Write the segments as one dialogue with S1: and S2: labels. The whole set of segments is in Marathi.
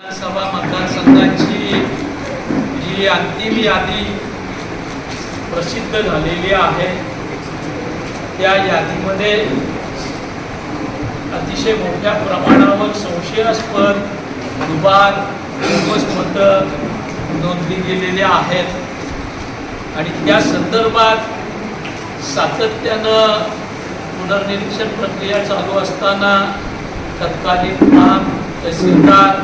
S1: विधानसभा मतदारसंघाची जी अंतिम यादी प्रसिद्ध झालेली आहे त्या यादीमध्ये अतिशय मोठ्या प्रमाणावर संशयास्पद दुबार बोगस मतं नोंदली गेलेली आहेत. आणि त्या संदर्भात सातत्यानं पुनर्निरीक्षण प्रक्रिया चालू असताना तत्कालीन नाम तहसीलदार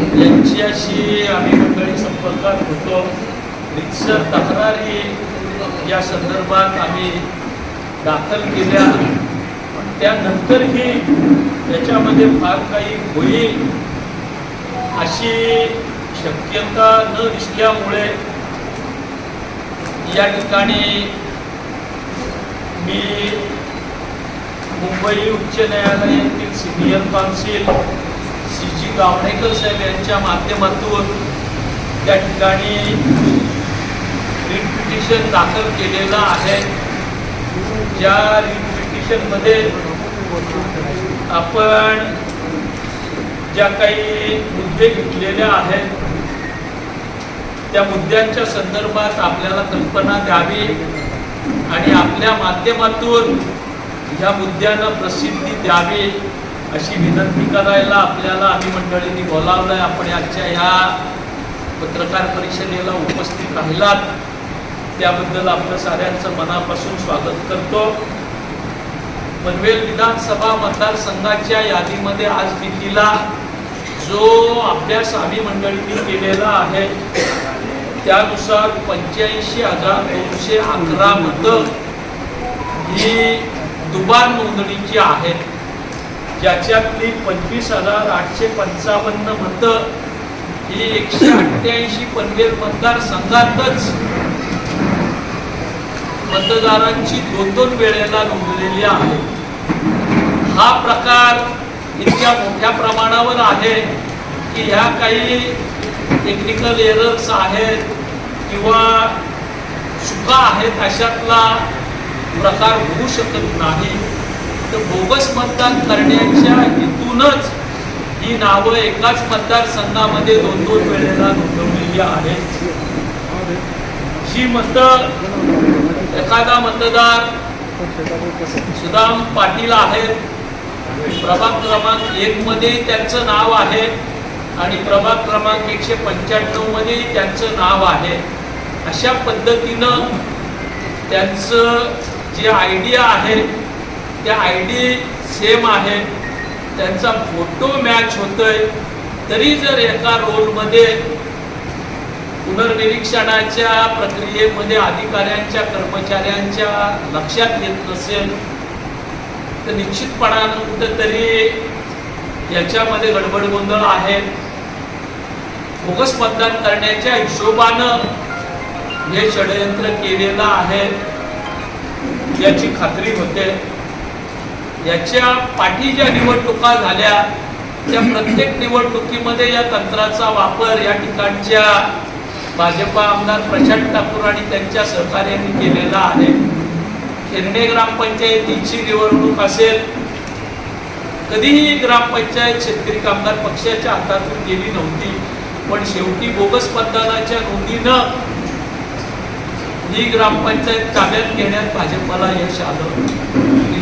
S1: यांच्याशी आम्ही मंडळी संपर्कात होतो. रितसर तक्रारी या संदर्भात आम्ही दाखल केल्या. त्यानंतरही त्याच्यामध्ये फार काही होईल अशी शक्यता न दिसल्यामुळे या ठिकाणी मी मुंबई उच्च न्यायालयातील senior counsel C G Gavnekar साहेब यांच्या माध्यमातून त्या ठिकाणी रिट पिटिशन दाखल केलेलं आहे. ज्या रिट पिटिशनमध्ये आपण ज्या काही मुद्दे घेतलेले आहेत त्या मुद्द्यांच्या संदर्भात आपल्याला कल्पना द्यावी आणि आपल्या माध्यमातून ह्या मुद्द्यांना प्रसिद्धी द्यावी. अशी विनंती करायला आपल्याला आम्ही मंडळींनी बोलावलंय. आपण आजच्या ह्या पत्रकार परिषदेला उपस्थित राहिलात. त्याबद्दल आपलं साऱ्यांचं मनापासून स्वागत करतो. पनवेल विधानसभा मतदारसंघाच्या यादीमध्ये आज दिल्लीला जो अभ्यास आम्ही मंडळींनी केलेला आहे त्यानुसार पंच्याऐंशी हजार दोनशे अकरा मतं ही दुबार नोंदणीची आहेत. ज्याच्यातली पंचवीस हजार आठशे पंचावन्न मतं ही एकशे अठ्ठ्याऐंशी पनवेल मतदारसंघातच मतदारांची दोन दोन वेळेला नोंदलेली आहे. हा प्रकार इतक्या मोठ्या प्रमाणावर आहे की ह्या काही टेक्निकल एरर्स आहेत किंवा चुका आहेत अशातला प्रकार होऊ शकत नाही. तर बोगस मतदान करण्याच्या हेतूनच ही नावं एकाच मतदारसंघामध्ये दोन दोन वेळेला नोंदवलेली आहेत. ही मत एखादा मतदार सुदाम पाटील आहेत. प्रभाग क्रमांक एक मध्ये त्यांचं नाव आहे आणि प्रभाग क्रमांक एकशे पंच्याण्णवमध्ये त्यांचं नाव आहे. अशा पद्धतीनं त्यांचं जे आयडिया आहे त्या आय डी सेम आहे. त्यांचा फोटो मॅच होतोय. तरी जर एका रोलमध्ये पुनर्निरीक्षणाच्या प्रक्रियेमध्ये अधिकाऱ्यांच्या कर्मचाऱ्यांच्या लक्षात येत नसेल तर निश्चितपणानं कुठंतरी याच्यामध्ये गडबड गोंधळ आहे. बोगस मतदान करण्याच्या हिशोबानं हे षडयंत्र केलेलं आहे. याची खात्री होते. याच्या पाठी ज्या निवडणुका झाल्या त्या प्रत्येक निवडणुकीमध्ये या तंत्राचा वापर या ठिकाणच्या भाजपा आमदार प्रशांत ठाकूर आणि त्यांच्या सहकार्याने केलेला आहे. खेरणे ग्रामपंचायतीची निवडणूक असेल कधीही ग्रामपंचायत शेतकरी कामगार पक्षाच्या हातातून गेली नव्हती पण शेवटी बोगस मतदानाच्या नोंदीनं ही ग्रामपंचायत ताब्यात घेण्यात भाजपला यश आलं.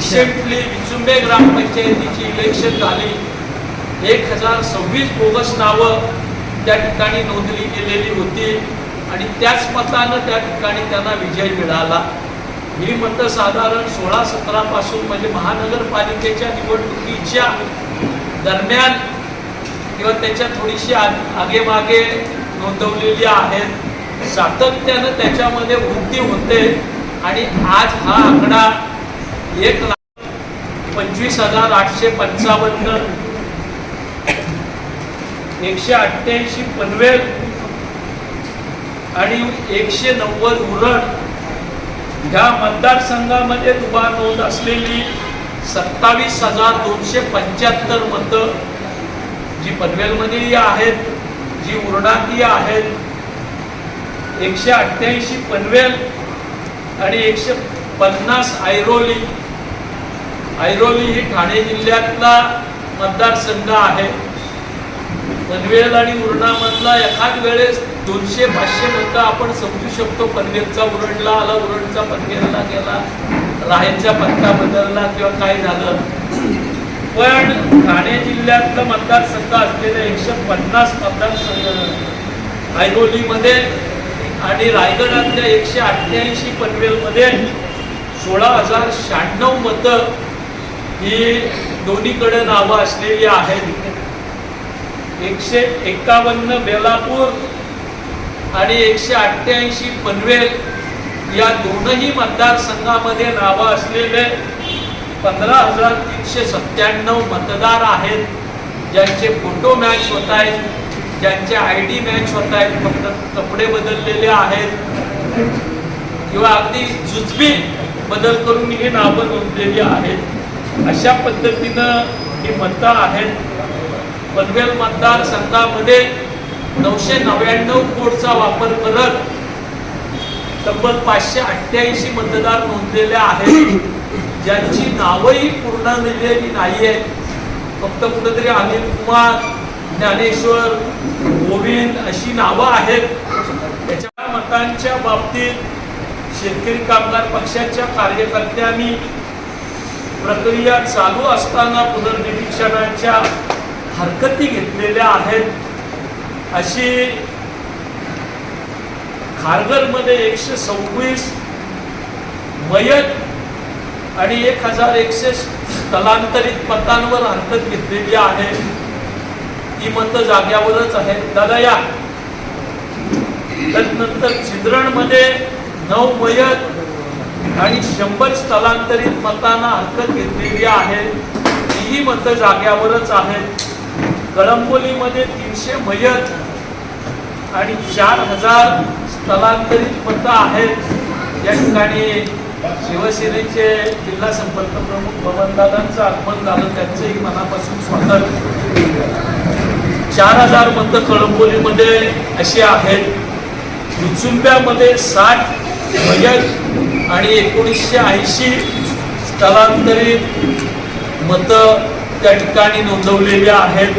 S1: रिसेंटली विचुंबे ग्रामपंचायतीची इलेक्शन झाली. एक हजार सव्वीस बोगस नावं त्या ठिकाणी नोंदली गेलेली होती आणि त्याच मतानं त्या ठिकाणी त्यांना विजय मिळाला. ही मतं साधारण सोळा सतरापासून म्हणजे महानगरपालिकेच्या निवडणुकीच्या दरम्यान किंवा त्याच्या थोडीशी आ- आगेमागे नोंदवलेली आहेत. सातत्यानं त्याच्यामध्ये वृद्धी होते आणि आज हा आकडा एक लाख पंचवीस हजार आठशे पंचावन्न. एकशे अठ्ठ्याऐंशी पनवेल. आणि एकशे नव्वद उरण. ह्या मतदारसंघामध्ये दुबार नोंद असलेली सत्तावीस हजार दोनशे पंच्याहत्तर मतं जी पनवेलमध्येही आहेत जी उरणातही आहेत. एकशे अठ्ठ्याऐंशी पनवेल आणि एकशे पन्नास ऐरोली. ऐरोली ही ठाणे जिल्ह्यातला मतदारसंघ आहे. पनवेल आणि उरणामधला एखाद वेळेस दोनशे पाचशे मतं आपण समजू शकतो. पनवेलचा उरणला आला उरणचा पनवेलला गेला राहेरचा पत्ता बदलला किंवा काय झालं. पण ठाणे जिल्ह्यातलं मतदारसंघ असलेले एकशे पन्नास मतदारसंघ ऐरोलीमध्ये आणि रायगडातल्या एकशे अठ्ठ्याऐंशी पनवेलमध्ये सोळा हजार शहाण्णव मतं ही दोन्हीकडे नावं असलेली आहेत. एकशे एकावन्न बेलापूर आणि एकशे अठ्ठ्याऐंशी पनवेल या दोनही मतदारसंघामध्ये नावं असलेले पंधरा हजार तीनशे सत्त्याण्णव मतदार आहेत. ज्यांचे फोटो मॅच होत आहेत. ज्यांचे आय डी मॅच होत आहेत. फक्त कपडे बदललेले आहेत. किंवा अगदी जुजबी बदल करून ही नावं नोंदलेली आहेत. अशा पद्धतीनं हे मतदार आहेत. पनवेल मतदारसंघामध्ये नऊशे नव्याण्णव कोटचा वापर करत तब्बल पाचशे अठ्ठ्याऐंशी मतदार नोंदलेले आहेत. ज्यांची नावही पूर्ण लिहिलेली नाही आहेत फक्त कुठेतरी अनिल कुमार ज्ञानेश्वर गोविंद अशी नावं आहेत. त्याच्या मतांच्या बाबतीत शेतकरी कामगार पक्षाच्या कार्यकर्त्यांनी प्रक्रिया चालू असताना पुनर्निरीक्षणाच्या हरकती घेतलेल्या आहेत. अशी खारघरमध्ये एकशे सव्वीस मयत आणि एक हजार एकशे स्थलांतरित मतांवर हरकत घेतलेली आहे. ती मतं जाग्यावरच आहेत. दादा या. त्यानंतर चिंद्रणमध्ये नऊ मयत आणि शंभर स्थलांतरित मतांना हरकत घेतलेली आहे. तीही मतं जाग्यावरच आहेत कळंबोलीमध्ये तीनशे मयत आणि चार हजार स्थलांतरित मतं आहेत. या ठिकाणी शिवसेनेचे जिल्हा संपर्क प्रमुख पवनदादांचं आगमन झालं. त्यांचंही मनापासून स्वागत. चार हजार मतं कळंबोलीमध्ये अशी आहेत. लुचुंब्यामध्ये साठ मयत आणि एकोणीसशे ऐंशी स्थलांतरित मतं त्या ठिकाणी नोंदवलेली आहेत.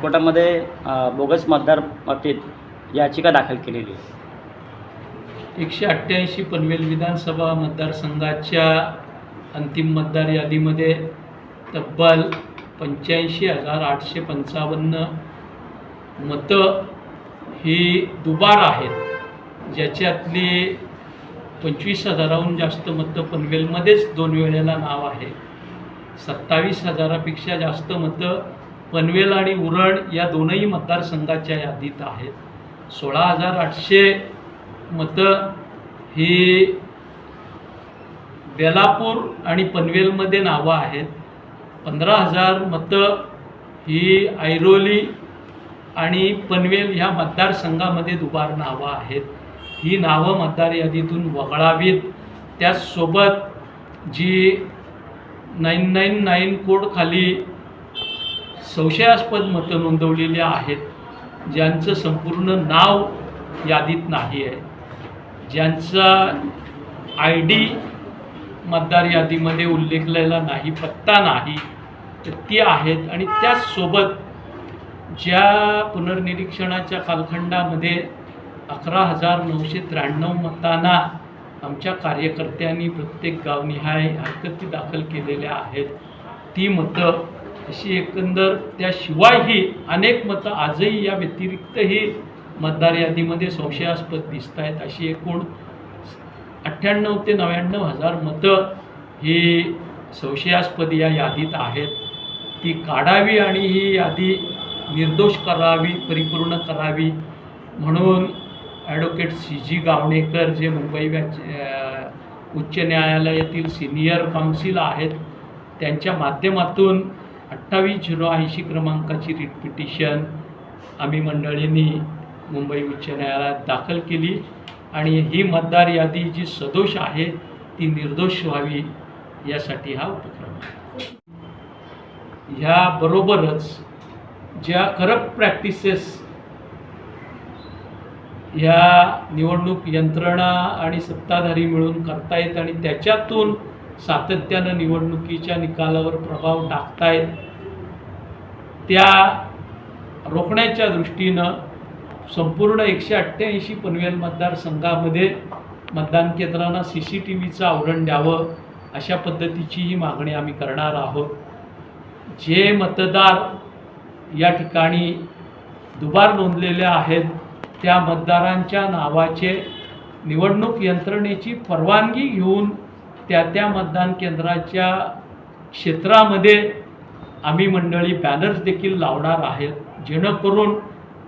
S2: कोर्टामध्ये अ, बोगस मतदार बाबतीत याचिका दाखल केलेली आहे.
S1: एकशे अठ्ठ्याऐंशी पनवेल विधानसभा मतदारसंघाच्या अंतिम मतदार यादीमध्ये तब्बल पंच्याऐंशी हजार आठशे पंचावन्न मतं ही दुबार आहेत ज्याच्यातली पंचवीस हजाराहून जास्त मतं पनवेलमध्येच दोन वेळेला नाव आहे. सत्तावीस हजारापेक्षा जास्त मतं पनवेल आणि उरण या दोनही मतदारसंघाच्या यादीत आहेत. सोळा हजार आठशे मतं ही बेलापूर आणि पनवेलमध्ये नावं आहेत. पंधरा हजार मतं ही ऐरोली आणि पनवेल ह्या मतदारसंघामध्ये दुबार नावं आहेत. ही नावं मतदार यादीतून वगळावीत. त्याचसोबत जी नाईन नाईन नाईन कोडखाली संशयास्पद मतं नोंदवलेली आहेत ज्यांचं संपूर्ण नाव यादीत नाही आहे. ज्यांचा आय डी मतदार यादीमध्ये उल्लेखलेला नाही पत्ता नाही तर ती आहेत. आणि त्याचसोबत ज्या पुनर्निरीक्षणाच्या कालखंडामध्ये अकरा हजार नऊशे त्र्याण्णव मतांना आमच्या कार्यकर्त्यांनी प्रत्येक गावनिहाय हरकती दाखल केलेल्या आहेत. ती मतं अशी एकंदर त्याशिवायही अनेक मतं आजही या व्यतिरिक्तही मतदार यादीमध्ये संशयास्पद दिसत आहेत अशी एकूण अठ्ठ्याण्णव ते नव्याण्णव हजार मतं ही संशयास्पद या यादीत आहेत. ती काढावी आणि ही यादी निर्दोष करावी परिपूर्ण करावी म्हणून ॲडव्होकेट सी जी गावणेकर जे मुंबई व्याच उच्च न्यायालयातील सिनियर काउन्सिल आहेत त्यांच्या माध्यमातून अठ्ठावीस झिरो ऐंशी क्रमांकाची रिट पिटिशन आम्ही मंडळींनी मुंबई उच्च न्यायालयात दाखल केली. आणि ही मतदार यादी जी सदोष आहे ती निर्दोष व्हावी यासाठी हा उपक्रम ह्याबरोबरच ज्या करप्ट प्रॅक्टिसेस ह्या निवडणूक यंत्रणा आणि सत्ताधारी मिळून करतायत आणि त्याच्यातून सातत्यानं निवडणुकीच्या निकालावर प्रभाव टाकतायत त्या रोखण्याच्या दृष्टीनं संपूर्ण एकशे अठ्ठ्याऐंशी पनवेल मतदारसंघामध्ये मतदान केंद्रांना सी सी टी व्हीचं आवरण द्यावं अशा पद्धतीची ही मागणी आम्ही करणार आहोत. जे मतदार या ठिकाणी दुबार नोंदलेले आहेत त्या मतदारांच्या नावाचे निवडणूक यंत्रणेची परवानगी घेऊन त्या त्या मतदान केंद्राच्या क्षेत्रामध्ये आम्ही मंडळी बॅनर्स देखील लावणार आहेत. जेणेकरून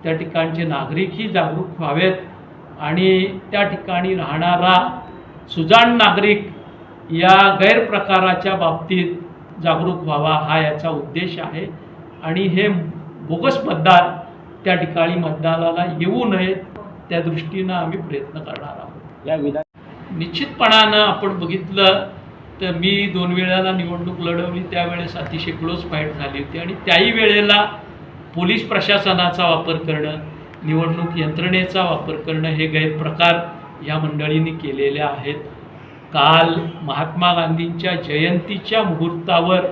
S1: त्या ठिकाणचे नागरिकही जागरूक व्हावेत आणि त्या ठिकाणी राहणारा सुजाण नागरिक या गैरप्रकाराच्या बाबतीत जागरूक व्हावा हा याचा उद्देश आहे. आणि हे बोगस मतदार त्या ठिकाणी मतदानाला येऊ नयेत त्या दृष्टीनं आम्ही प्रयत्न करणार आहोत.
S2: या विधान
S1: निश्चितपणानं आपण बघितलं तर मी दोन वेळेला निवडणूक लढवली त्यावेळेस अतिशय क्लोज फाईट झाली होती. आणि त्याही वेळेला पोलीस प्रशासनाचा वापर करणं निवडणूक यंत्रणेचा वापर करणं हे गैरप्रकार या मंडळींनी केलेले आहेत. काल महात्मा गांधींच्या जयंतीच्या मुहूर्तावर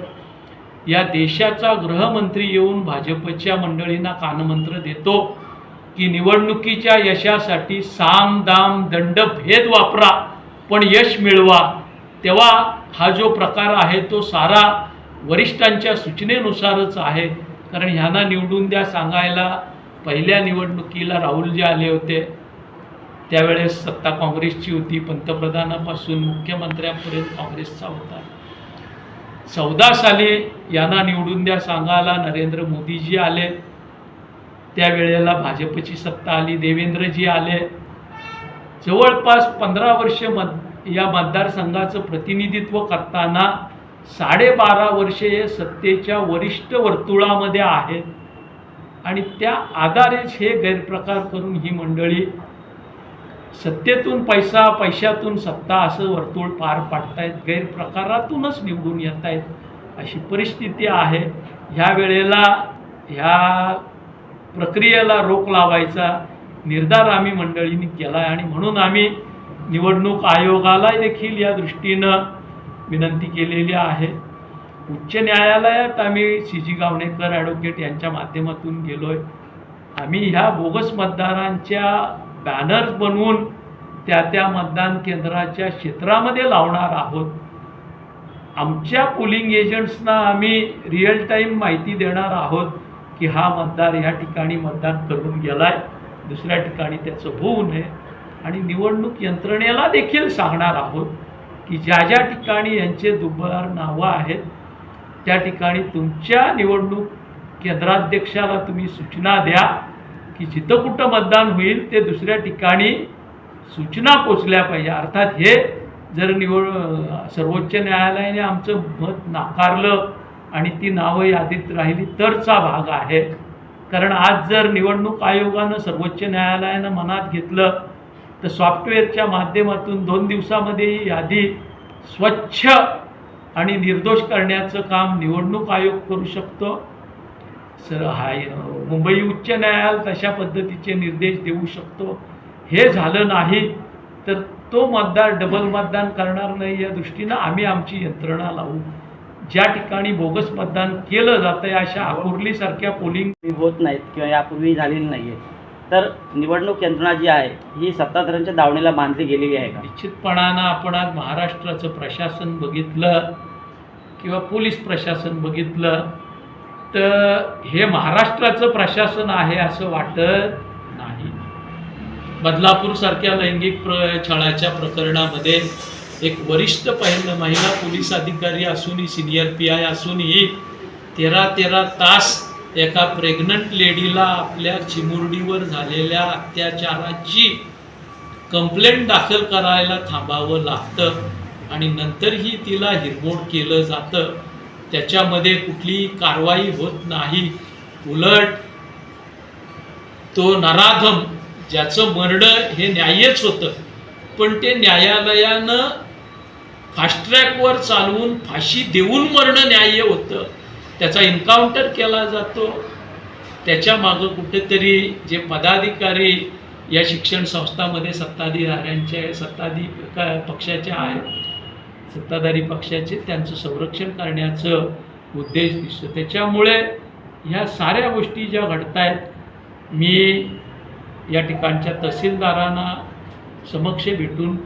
S1: या देशाचा गृहमंत्री येऊन भाजपच्या मंडळींना कानमंत्र देतो की निवडणुकीच्या यशासाठी साम दाम दंड भेद वापरा पण यश मिळवा. तेव्हा हा जो प्रकार आहे तो सारा वरिष्ठांच्या सूचनेनुसारच आहे. कारण ह्यांना निवडून द्या सांगायला पहिल्या निवडणुकीला राहुल जे आले होते. त्यावेळेस सत्ता काँग्रेसची होती पंतप्रधानापासून मुख्यमंत्र्यांपर्यंत काँग्रेसचा होता. चौदा साली यांना निवडून द्या सांगायला नरेंद्र मोदीजी आले. त्यावेळेला भाजपची सत्ता आली देवेंद्रजी आले. जवळपास पंधरा वर्ष मत या मतदारसंघाचं प्रतिनिधित्व करताना साडेबारा वर्षे हे सत्तेच्या वरिष्ठ वर्तुळामध्ये आहेत. आणि त्या आधारेच हे गैरप्रकार करून ही मंडळी सत्तेतून पैसा पैशातून सत्ता असं वर्तुळ पार पाडतायत गैरप्रकारातूनच निवडून येत आहेत अशी परिस्थिती आहे. ह्या वेळेला ह्या प्रक्रियेला रोख लावायचा निर्धार आम्ही मंडळींनी केला आहे आणि म्हणून आम्ही निवडणूक आयोगाला देखील या दृष्टीनं विनंती केलेली आहे. उच्च न्यायालयात आम्ही सी जी गावणेकर ॲडव्होकेट यांच्या माध्यमातून गेलो आहे आम्ही ह्या बोगस मतदारांच्या बॅनर्स बनवून त्या त्या मतदान केंद्राच्या क्षेत्रामध्ये लावणार आहोत. आमच्या पोलिंग एजंट्सना आम्ही रिअल टाईम माहिती देणार आहोत की हा मतदार ह्या ठिकाणी मतदान करून गेलाय दुसऱ्या ठिकाणी त्याचं होऊ नये. आणि निवडणूक यंत्रणेला देखील सांगणार आहोत की ज्या ज्या ठिकाणी यांचे दुबार नावं आहेत त्या ठिकाणी तुमच्या निवडणूक केंद्राध्यक्षाला तुम्ही सूचना द्या. की जिथं कुठं मतदान होईल ते दुसऱ्या ठिकाणी सूचना पोचल्या पाहिजे. अर्थात हे जर निवड सर्वोच्च न्यायालयाने आमचं मत नाकारलं आणि ती नावं यादीत राहिली तरचा भाग आहे. कारण आज जर निवडणूक आयोगानं सर्वोच्च न्यायालयानं मनात घेतलं तर सॉफ्टवेअरच्या माध्यमातून दोन दिवसामध्ये ही यादी स्वच्छ आणि निर्दोष करण्याचं काम निवडणूक आयोग करू शकतो. सर हाय मुंबई उच्च न्यायालय तशा पद्धतीचे निर्देश देऊ शकतो? हे झालं नाही तर तो मतदार डबल मतदान करणार नाही या दृष्टीनं आम्ही आमची यंत्रणा लावू. ज्या ठिकाणी बोगस मतदान केलं जातं आहे अशा अकोर्लीसारख्या पोलिंग
S2: होत नाहीत किंवा यापूर्वी झालेली नाही तर निवडणूक यंत्रणा जी आहे ही सत्ताधाऱ्यांच्या दावणीला बांधली गेलेली आहे का?
S1: निश्चितपणानं आपण आज महाराष्ट्राचं प्रशासन बघितलं किंवा पोलीस प्रशासन बघितलं. तर हे महाराष्ट्राचं प्रशासन आहे असं वाटत नाही. बदलापूरसारख्या लैंगिक प्र छळाच्या प्रकरणामध्ये एक वरिष्ठ पहिलं महिला पोलीस अधिकारी असूनही सिनियर पी आय असूनही तेरा तेरा तास एका प्रेग्नंट लेडीला आपल्या चिमुरडीवर झालेल्या अत्याचाराची कंप्लेंट दाखल करायला थांबावं लागतं आणि नंतरही तिला हिरमोड केलं जातं. त्याच्यामध्ये कुठली कारवाई होत नाही. उलट तो नराधम ज्याचं मर्डर हे न्याय्यच होतं पण ते न्यायालयानं फास्ट्रॅकवर चालवून फाशी देऊन मरणं न्याय्य होतं. त्याचा एन्काउंटर केला जातो. त्याच्या मागं कुठेतरी जे पदाधिकारी या शिक्षण संस्थामध्ये सत्ताधिकाऱ्यांचे सत्ताधी पक्षाचे आहेत सत्ताधारी पक्षाचे त्यांचं संरक्षण करण्याचं उद्देश दिसतो. त्याच्यामुळे ह्या साऱ्या गोष्टी ज्या घडत आहेत मी या ठिकाणच्या तहसीलदारांना समक्ष भेटून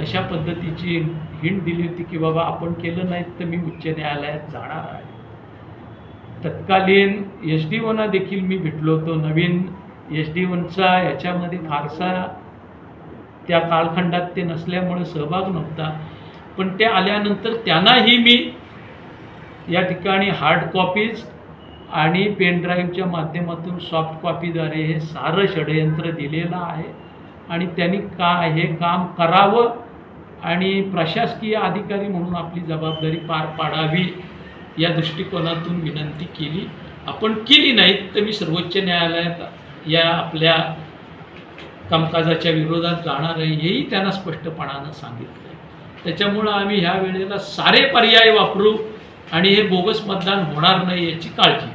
S1: तशा पद्धतीची हिंट दिली होती की बाबा आपण केलं नाही तर मी उच्च न्यायालयात जाणार आहे. तत्कालीन एस डी ओना देखील मी भेटलो होतो. नवीन एस डी ओनचा याच्यामध्ये फारसा त्या कालखंडात ते नसल्यामुळे सहभाग नव्हता. पण ते आल्यानंतर त्यांनाही मी या ठिकाणी हार्ड कॉपीज आणि पेनड्राईव्हच्या माध्यमातून सॉफ्ट कॉपीद्वारे हे सारं षडयंत्र दिलेलं आहे. आणि त्यांनी का हे काम करावं आणि प्रशासकीय अधिकारी म्हणून आपली जबाबदारी पार पाडावी या दृष्टिकोनातून विनंती केली. आपण केली नाही तर मी सर्वोच्च न्यायालयात या आपल्या कामकाजाच्या विरोधात जाणार आहे हेही त्यांना स्पष्टपणानं सांगितलं. त्याच्यामुळं आम्ही ह्या वेळेला सारे पर्याय वापरू आणि हे बोगस मतदान होणार नाही याची काळजी.